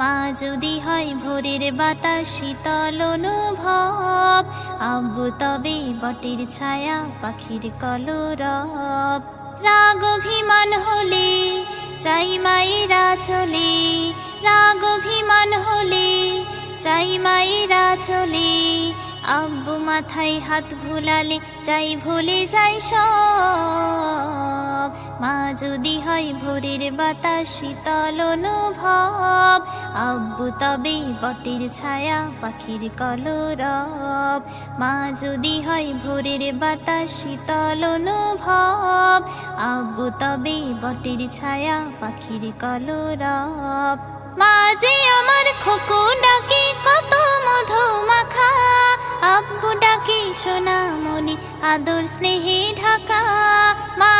মা যদি হয় ভোরের বাতাস, শীতল অনুভব। আব্বু তবে বটের ছায়া, পাখির কলরব। রাগ অভিমান হলে চাই মায়েরা চলে। রাগ অভিমান হলে চাই মায়েরা চলে। আব্বু মাথায় হাত ভুলালে চাই ভুলে যাই সব। মা যদি হয় ভোরের বাতাস, শীতল অনুভব। আব্বু তবে বটের ছায়া পাখির কলরব। মা যদি হয় ভোরের বাতাস, শীতল অনুভব। আব্বু তবে বটের ছায়া পাখির কলরব। মা যে আমার খোকো ডাকে কত মধু মাখা। আব্বু ডাকে সোনা সোনামণি আদর স্নেহে ঢাকা। মা